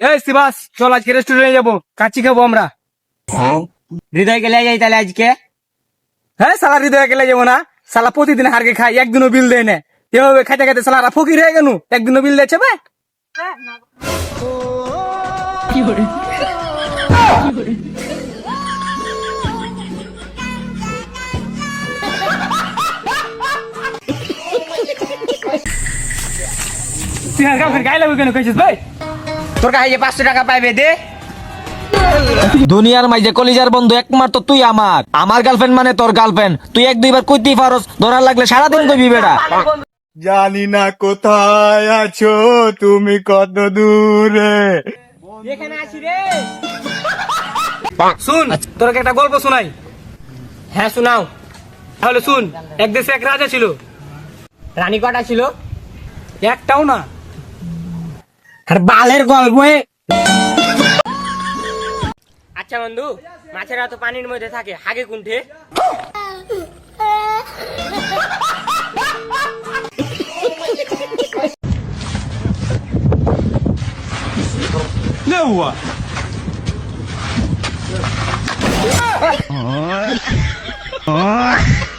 এই শিবাস, চল আজকে রেস্টুরেন্টে যাব। কাচ্চি খাব আমরা। হৃদয় গেলে যাই তাহলে আজকে হ্যাঁ? সালা হৃদয় গেলে যাব না। সালা প্রতিদিন হারকে খাই, একদিনও বিল দেয় না। এভাবে খাইতে খাইতে সালারা ফকির হয়ে গেল একদিনও বিল গার্লফ্রেন্ড গায়ে লাগবে কেন? কইছিস, ভাই? তোর কাছে পাঁচশো টাকা পাইবে দে। দুনিয়ার মাঝে কলিজার বন্ধু একমাত্র তুই আমার। আমার গার্লফ্রেন্ড মানে তোর গার্লফ্রেন্ড তুই এক দুইবার কইতেই পারস ধরার লাগলে সারাদিন কইবি বেড়া জানি না কোথায় আছো তুমি কত দূরে। এখানে আছি রে। শুন তোরকে একটা গল্প শোনাই। হ্যাঁ শোনাও। তাহলে শুন এক দেশে এক রাজা ছিল। রানী কটা ছিল? একটাও না। আর বালের গল্প। আচ্ছা বন্ধু মাছেরা তো পানির মধ্যে থাকে হাগে কুণ্ঠে